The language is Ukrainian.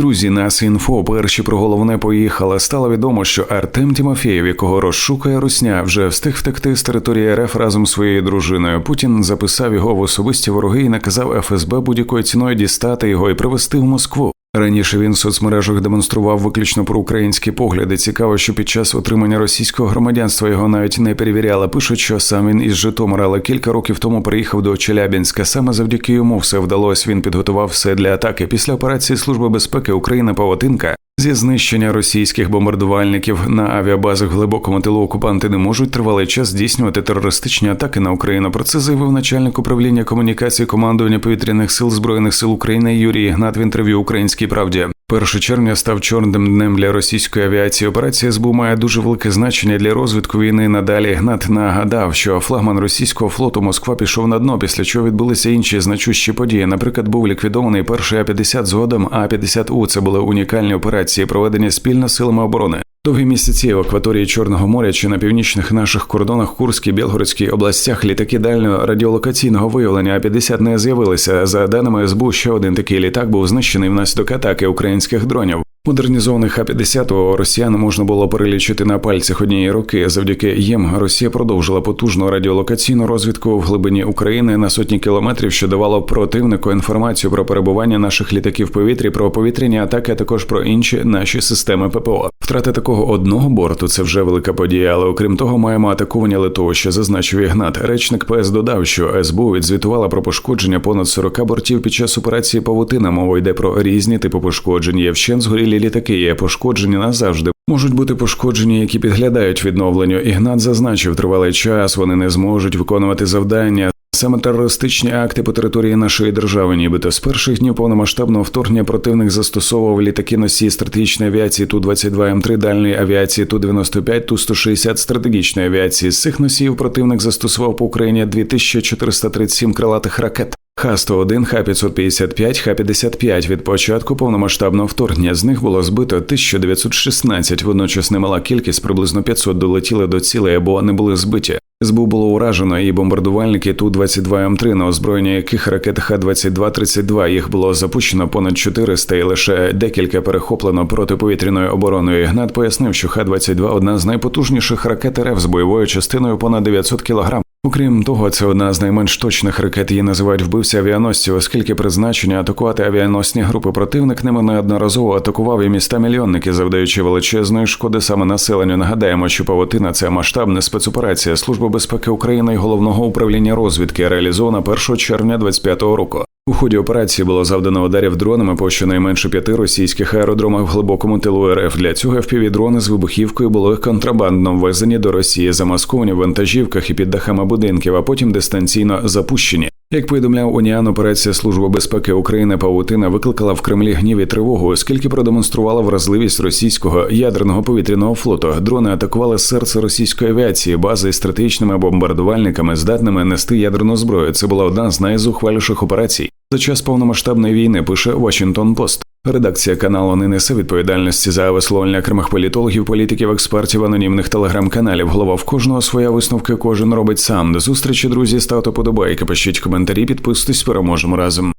Друзі, нас інфо перші про головне поїхали. Стало відомо, що Артем Тімофєєв, якого розшукає Русня, вже встиг втекти з території РФ разом з своєю дружиною. Путін записав його в особисті вороги і наказав ФСБ будь-якою ціною дістати його і привезти в Москву. Раніше він в соцмережах демонстрував виключно проукраїнські погляди. Цікаво, що під час отримання російського громадянства його навіть не перевіряли. Пишуть, що сам він із Житомира, але кілька років тому приїхав до Челябінська. Саме завдяки йому все вдалося. Він підготував все для атаки. Після операції Служби безпеки України Павотинка Зі знищення російських бомбардувальників на авіабазах глибокому тилу окупанти не можуть тривалий час здійснювати терористичні атаки на Україну. Про це заявив начальник управління комунікації командування повітряних сил збройних сил України Юрій Ігнат в інтерв'ю Українській правді. 1 червня став чорним днем для російської авіації. Операція СБУ має дуже велике значення для розвитку війни. Надалі Гнат нагадав, що флагман російського флоту Москва пішов на дно, після чого відбулися інші значущі події. Наприклад, був ліквідований перший А 50 згодом А 50 у це були унікальні операції, проведені спільно силами оборони. Довгі місяці в акваторії Чорного моря чи на північних наших кордонах Курській Білгородській областях літаки дальнього радіолокаційного виявлення А-50 не з'явилися. За даними СБУ, ще один такий літак був знищений внаслідок атаки українських дронів. Модернізованих А-50 росіян можна було перелічити на пальцях однієї руки. Завдяки їм Росія продовжила потужну радіолокаційну розвідку в глибині України на сотні кілометрів, що давало противнику інформацію про перебування наших літаків в повітрі, про повітряні атаки, а також про інші наші системи ППО. Втрати такого одного борту це вже велика подія. Але окрім того, маємо атакування литовища, зазначив Ігнат. Речник ПС додав, що СБУ відзвітувала про пошкодження понад 40 бортів під час операції Павутина. Мова йде про різні типи пошкоджень. Є згорілі літаки є пошкоджені назавжди. Можуть бути пошкоджені, які підглядають відновленню. Ігнат зазначив, тривалий час вони не зможуть виконувати завдання. Саме терористичні акти по території нашої держави, нібито з перших днів повномасштабного вторгнення противник застосовував літаки носії стратегічної авіації ту 22 М3 дальної авіації ту 95 ту 160 стратегічної авіації. З цих носіїв противник застосував по Україні 2437 крилатих ракет. Х-101, Х-555, Х-55 від початку повномасштабного вторгнення. З них було збито 1916, водночас немала кількість, приблизно 500 долетіли до цілей або не були збиті. СБУ було уражено і бомбардувальники Ту-22М3, на озброєння яких ракет Х-22-32. Їх було запущено понад 400 і лише декілька перехоплено протиповітряною обороною. Гнат пояснив, що Х-22 – одна з найпотужніших ракет РФ з бойовою частиною понад 900 кг. Окрім того, це одна з найменш точних ракет. Її називають вбивці авіаносців, оскільки призначення атакувати авіаносні групи противник ними неодноразово атакував і міста мільйонники, завдаючи величезної шкоди саме населенню. Нагадаємо, що павутина це масштабна спецоперація Служби безпеки України і головного управління розвідки, реалізована 1 червня 2025 року. У ході операції було завдано ударів дронами по щонайменше п'яти російських аеродромах в глибокому тилу РФ. Для цього FPV-дрони з вибухівкою були контрабандно ввезені до Росії, замасковані в вантажівках і під дахами будинків, а потім дистанційно запущені. Як повідомляв Уніан, операція Служби безпеки України Паутина викликала в Кремлі гнів і тривогу, оскільки продемонструвала вразливість російського ядерного повітряного флоту. Дрони атакували серце російської авіації, бази з стратегічними бомбардувальниками, здатними нести ядерну зброю. Це була одна з найзухваліших операцій. За час повномасштабної війни пише Washington Post. Редакція каналу не несе відповідальності за висловлення окремих політологів, політиків, експертів, анонімних телеграм-каналів. Голова в кожного своя висновки кожен робить сам. До зустрічі, друзі, ставте подобайки, пишіть коментарі, підписуйтесь, переможемо разом.